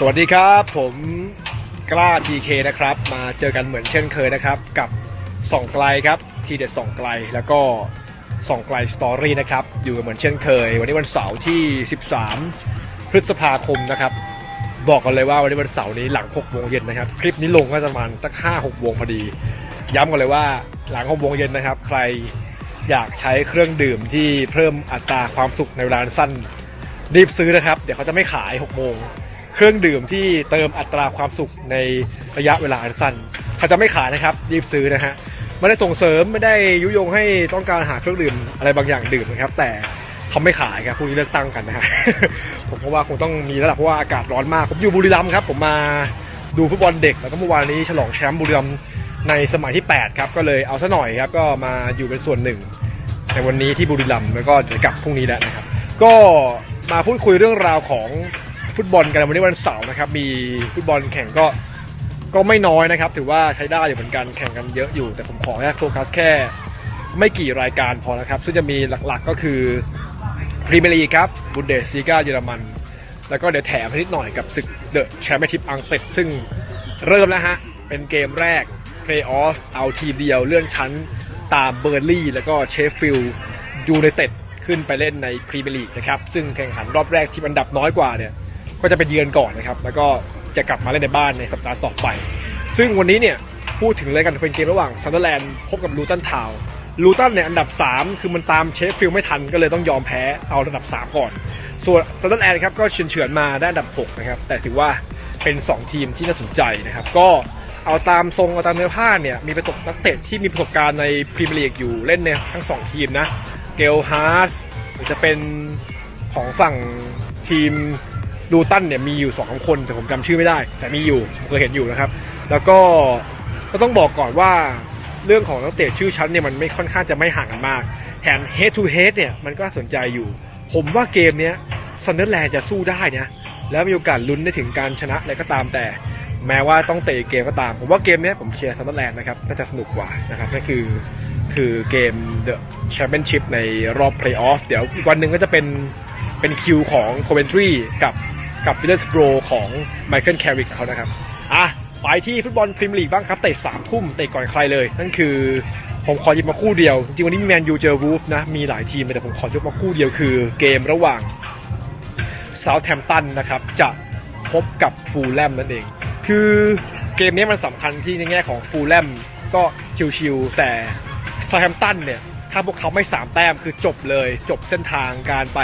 สวัสดีครับ ผมกล้า TK นะครับ มาเจอกันเหมือนเช่นเคยนะครับ กับส่องไกลครับทีเด็ดส่องไกลแล้วก็ส่องไกลสตอรี่นะครับ อยู่เหมือนเช่นเคย วันนี้วันเสาร์ที่ 13 พฤษภาคมนะครับ บอกกันเลยว่าวันนี้วันเสาร์นี้หลัง6โมงเย็นนะครับ คลิปนี้ลงก็จะประมาณตั้ง5 6โมงพอดี ย้ำกันเลยว่าหลัง6โมงเย็นนะครับ ใครอยากใช้เครื่องดื่มที่เพิ่มอัตราความสุขในเวลาสั้นรีบซื้อนะครับ เดี๋ยวเขาจะไม่ขาย6โมง เครื่องดื่มที่เติมอัตราความสุขในระยะเวลาอันสั้นเขาจะไม่ขายนะครับรีบซื้อนะฮะไม่ได้ส่งเสริมไม่ได้ยุยงให้ต้องการหาเครื่องดื่มอะไรบางอย่างดื่มนะครับ แต่เขาไม่ขายครับพรุ่งนี้เลือกตั้งกันนะฮะผมก็ว่าคงต้องมีแล้วล่ะเพราะว่าอากาศร้อนมาก ผมอยู่บุรีรัมย์ครับ ผมมาดูฟุตบอลเด็กแล้วก็เมื่อวานนี้ฉลองแชมป์บุรีรัมย์ในสมัยที่ 8 ครับ ก็เลยเอาซะหน่อยครับ ก็มาอยู่เป็นส่วนหนึ่งในวันนี้ที่บุรีรัมย์แล้วก็เดี๋ยวกลับพรุ่งนี้แล้วนะครับ ก็มาพูดคุยเรื่องราวของ ฟุตบอลกันวันนี้วันเสาร์นะครับ มีฟุตบอลแข่งก็ก็ไม่น้อยนะครับ ถือว่าใช้ได้อยู่เหมือนกันแข่งกันเยอะอยู่ แต่ผมขอแค่โฟกัสแค่ไม่กี่รายการพอนะครับ ซึ่งจะมีหลักๆก็คือพรีเมียร์ลีกครับบุนเดสซีกาเยอรมัน แล้วก็เดี๋ยวแถมนิดหน่อยกับศึกเดอะแชมเปี้ยนชิพอังกฤษซึ่งเริ่มแล้วฮะ เป็นเกมแรกเพลย์ออฟเอาทีเดียวเลื่อนชั้นตามเบอร์ลี่แล้วก็เชฟฟิลด์ยูไนเต็ดขึ้นไปเล่นในพรีเมียร์ลีกนะครับ ซึ่งแข่งขันรอบแรกที่อันดับน้อยกว่าเนี่ย ก็จะเป็นเยือนก่อนนะครับ แล้วก็จะกลับมาเล่นในบ้านในสัปดาห์ต่อไป ซึ่งวันนี้เนี่ยพูดถึงเลยกันเป็นเกมระหว่างซันเดอร์แลนด์พบกับลูตันทาวลูตันเนี่ยอันดับ 3 คือมันตามเชฟฟิลไม่ทันก็เลยต้องยอมแพ้เอาอันดับ 3 ก่อน ส่วนซันเดอร์แลนด์ครับก็เฉือนมาได้อันดับ 6 นะครับ แต่ถือว่าเป็น 2 ทีมที่น่าสนใจนะครับ ก็เอาตามทรงเอาตามเนื้อผ้าเนี่ยมีประสบนักเตะที่มีประสบการณ์ในพรีเมียร์ลีกอยู่เล่นในทั้ง 2 ทีมนะเกลฮาร์สจะเป็นของฝั่งทีม ดูตันเนี่ยมีอยู่สองคนแต่ผมจำชื่อไม่ได้ แต่มีอยู่ผมเคยเห็นอยู่นะครับ แล้วก็ก็ต้องบอกก่อนว่าเรื่องของนักเตะชื่อชั้นเนี่ยมันไม่ค่อนข้างจะไม่ห่างกันมาก แถม head to head เนี่ยมันก็สนใจอยู่ ผมว่าเกมเนี้ยซันเดอร์แลนด์จะสู้ได้นะแล้วมีโอกาสลุ้นได้ถึงการชนะอะไรก็ตามแต่ แม้ว่าต้องเตะเกมก็ตาม ผมว่าเกมเนี้ยผมเชียร์ซันเดอร์แลนด์นะครับน่าจะสนุกกว่านะครับนั่นคือคือเกม The Championship ในรอบ Playoff เดี๋ยวอีกวันหนึ่งก็จะเป็นเป็นคิวของ Coventry กับ กับวิลเลสโบรของไมเคิลแคริกเขานะครับอะไปที่ฟุตบอลพรีเมียร์ลีกบ้างครับ เตะสามทุ่มเตะก่อนใครเลย นั่นคือผมขอหยิบมาคู่เดียว จริงวันนี้มีแมนยูเจอวูฟนะ มีหลายทีมแต่ผมขอยกมาคู่เดียวคือเกมระหว่างเซาท์แ m มตันนะครับ จะพบกับฟูลแลมนั่นเอง คือเกมนี้มันสำคัญที่ในแง่ของฟูลแลมก็ชิวๆแต่เซาท์แ m มตันเนี่ย ถ้าพวกเขาไม่สามแต้มคือจบเลย จบเส้นทางการไป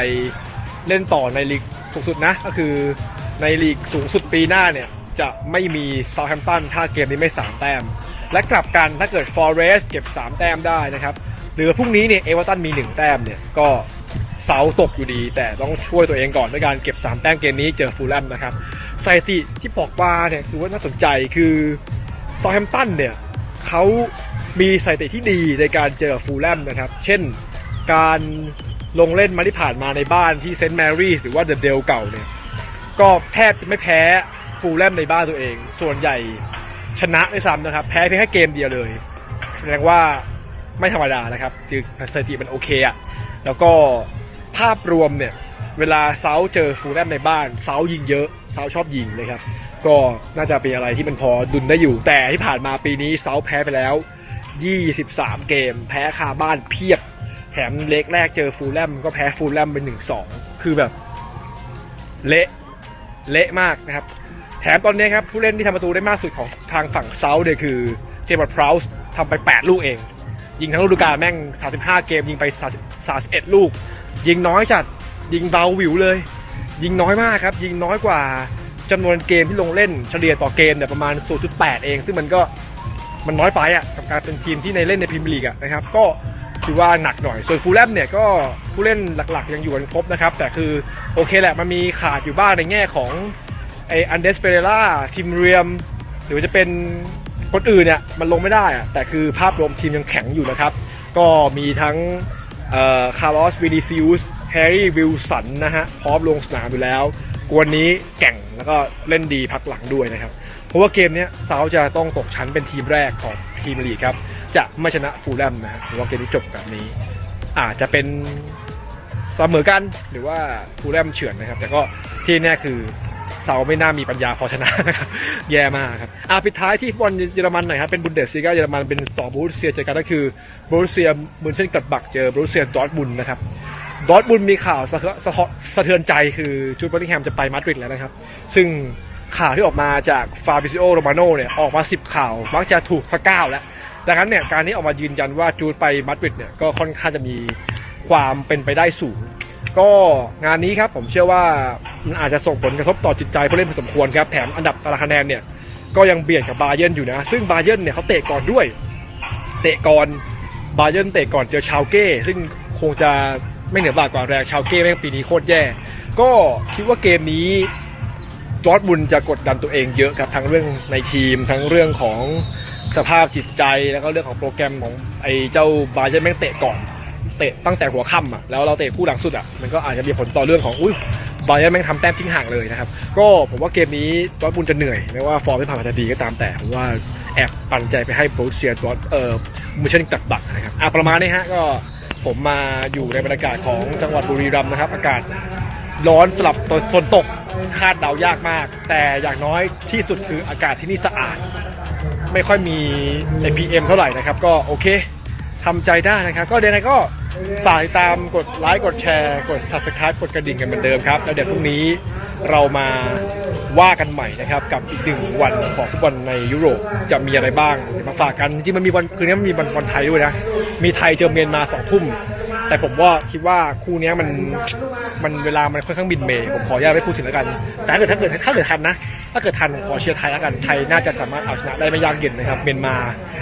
เล่นต่อในลีก สูงสุดนะ ก็คือในลีกสูงสุดปีหน้าเนี่ย จะไม่มีเซาท์แ m ม t ตันถ้าเกมนี้ไม่ 3 แต้ม และกลับกันถ้าเกิดฟอร์เรสเก็บ 3 แต้มได้นะครับ หรือพรุ่งนี้เนี่ยเอเวอร์ตันมี 1 แต้มเนี่ยก็เสาตกอยู่ดี แต่ต้องช่วยตัวเองก่อนด้วยการเก็บ 3 แต้มเกมนี้เจอฟูลแลมนะครับสถิติที่บอกว่าเนี่ยคือว่าน่าสนใจคือซาท์แ m มตันเนี่ยเขามีสถิติที่ดีในการเจอฟูลแลมนะครับ เช่นการ ลงเล่นมาที่ผ่านมาในบ้านที่เซนต์แมรี่หรือว่าเดอะเดลเก่าเนี่ย ก็แทบจะไม่แพ้ฟูลแลมในบ้านตัวเอง ส่วนใหญ่ชนะด้วยซ้ำนะครับ แพ้เพียงแค่เกมเดียวเลย แสดงว่าไม่ธรรมดานะครับคือสถิติมันโอเคอะแล้วก็ภาพรวมเนี่ย เวลาเซาเจอฟูลแลมในบ้านเซายิงเยอะเซาชอบยิงนะครับ ก็น่าจะเป็นอะไรที่มันพอดุลได้อยู่ แต่ที่ผ่านมาปีนี้เซาแพ้ไปแล้ว 23 เกม แพ้คาบ้านเพียบ แถมเล็กแรกเจอฟูลแลมก็แพ้ฟูลแลมเป็นหนึ่งสองคือแบบ เละเละมากนะครับ แถมตอนนี้ครับ ผู้เล่นที่ทำประตูได้มากสุดของทางฝั่งเซาท์เนี่ยคือเจมส์พราวส์ทำไป 8 ลูกเอง ยิงทั้งฤดูกาลแม่ง 35 เกม ยิงไป 31 ลูก ยิงน้อยจัดยิงเบาวิวเลย ยิงน้อยมากครับ ยิงน้อยกว่าจำนวนเกมที่ลงเล่นเฉลี่ยต่อเกมเนี่ยประมาณ 0.8 เอง ซึ่งมันก็มันน้อยไปอะกับการเป็นทีมที่ในเล่นในพรีเมียร์ลีกอะนะครับก็ ถือว่าหนักหน่อย ส่วนฟูลแลมเนี่ยก็ผู้เล่นหลักๆ ยังอยู่กันครบนะครับ แต่คือโอเคแหละมันมีขาดอยู่บ้างในแง่ของไออันเดสเปเรล่าทีมเรียม หรือจะเป็นคนอื่นเนี่ยมันลงไม่ได้อะแต่คือภาพรวมทีมยังแข็งอยู่นะครับ ก็มีทั้งคาร์ลอสวินิซิอุสแฮร์รี่วิลสันนะฮะพร้อมลงสนามอยู่แล้วกวนนี้แก่งแล้วก็เล่นดีพักหลังด้วยนะครับ เพราะว่าเกมเนี้ยเซาจะต้องตกชั้นเป็นทีมแรกของพรีมลีกครับ จะไม่ชนะฟูลแลมนะฮะหรือว่าเกมนี้จบแบบนี้ อาจจะเป็นเสมอกันหรือว่าฟูลแลมเฉือนนะครับ แต่ก็ที่แน่คือเสาไม่น่ามีปัญญาพอชนะนะครับ แย่มากครับอะปิดท้ายที่บอลเยอรมันหน่อยครับ เป็นบุนเดสซีกาเยอรมันเป็น2บรูเซียเจอกันก็คือบรูเซียมืนเช่นกลัดบักเจอบรูเซียดอร์ทบุนนะครับดอร์ทบุนมีข่าวสะเทือนสะเทือนใจคือจูดเบลลิงแฮมจะไปมาดริดแล้วนะครับ ซึ่งข่าวที่ออกมาจากฟาบิซิโอโรมาโนเนี่ยออกมา 10 ข่าว มักจะถูกสักเก้าแล้ว ดังนั้นเนี่ยการที่ออกมายืนยันว่าจูดไปมาดริดเนี่ยก็ค่อนข้างจะมีความเป็นไปได้สูง ก็งานนี้ครับผมเชื่อว่ามันอาจจะส่งผลกระทบต่อจิตใจผู้เล่นพอสมควรครับแถมอันดับตารางคะแนนเนี่ยก็ยังเบียดกับบาเยิร์นอยู่นะ ซึ่งบาเยิร์นเนี่ยเขาเตะก่อนด้วย เตะก่อนบาเยิร์นเตะก่อนเจอชาวเก้ซึ่งคงจะไม่เหนือบากกว่าแรงชาวเก้แม่งปีนี้โคตรแย่ ก็คิดว่าเกมนี้จอร์ดบุญจะกดดันตัวเองเยอะครับทั้งเรื่องในทีมทั้งเรื่องของ สภาพจิตใจแล้วก็เรื่องของโปรแกรมของไอ้เจ้าบาเยนแม่งเตะก่อนเตะตั้งแต่หัวค่ำอะแล้วเราเตะคู่หลังสุดอะมันก็อาจจะมีผลต่อเรื่องของอุ้ยบาเยนแม่งทำแต้มทิ้งห่างเลยนะครับก็ผมว่าเกมนี้ดอร์ทบุญจะเหนื่อยไม่ว่าฟอร์มที่ผ่านมาจะดีก็ตามแต่ผมว่าแอบปันใจไปให้โบรเซียดอร์ทเอ่อมูเชนตักบักนะครับอะประมาณนี้ฮะก็ผมมาอยู่ในบรรยากาศของจังหวัดบุรีรัมย์นะครับ อากาศร้อนสลับฝนตกคาดเดายากมาก แต่อย่างน้อยที่สุดคืออากาศที่นี่สะอาด ไม่ค่อยมีไอพีเอ็มเท่าไหร่นะครับ ก็โอเคทำใจได้นะครับ ก็เดี๋ยวยังไงก็ฝากติดตามกดไลค์กดแชร์กด subscribe กดกระดิ่งกันเหมือนเดิมครับ แล้วเดี๋ยวพรุ่งนี้เรามาว่ากันใหม่นะครับ กับอีกหนึ่งวันของฟุตบอลในยุโรปจะมีอะไรบ้างเดี๋ยวมาฝากกันจริงๆมันมีวันคืนนี้มันมีวันบอลไทยด้วยนะ มีไทยเจอเมียนมาสองทุ่ม แต่ผมว่าคิดว่าคู่เนี้ยมันมันเวลามันค่อนข้างบินเมย์ผมขออนุญาตไม่พูดถึงแล้วกัน แต่ถ้าเกิดถ้าเกิดถ้าเกิดทันนะ ถ้าเกิดทันผมขอเชียร์ไทยแล้วกันไทยน่าจะสามารถเอาชนะได้ไม่ยากเย็นนะครับเมียนมา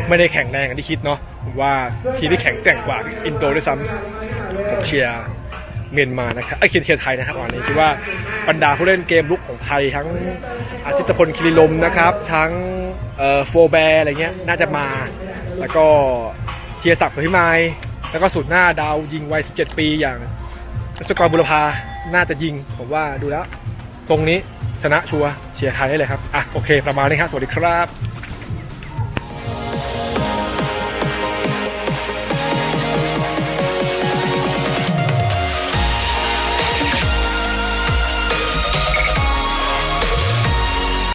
ไม่ได้แข็งแรงอย่างที่คิดเนาะผมว่าทีมที่แข็งแกร่งกว่าอินโดด้วยซ้ำผมเชียร์เมียนมานะครับไอ้เชียร์เชียไทยนะครับวันนี้คิดว่าบรรดาผู้เล่นเกมลุกของไทยทั้งอาทิตย์พลคิริลมนะครับ ทั้งเอ่อโฟแบร์อะไรเงี้ยน่าจะมา แล้วก็เทียร์ศักดิ์พิมาย แล้วก็สุดหน้าดาวยิงวัย 17 ปีอย่างรัชกรบุรพาน่าจะยิง ผมว่าดูแล้ว ตรงนี้ชนะชัวเชียร์ไทยได้เลยครับ อะโอเค ประมาณนี้ครับสวัสดีครับ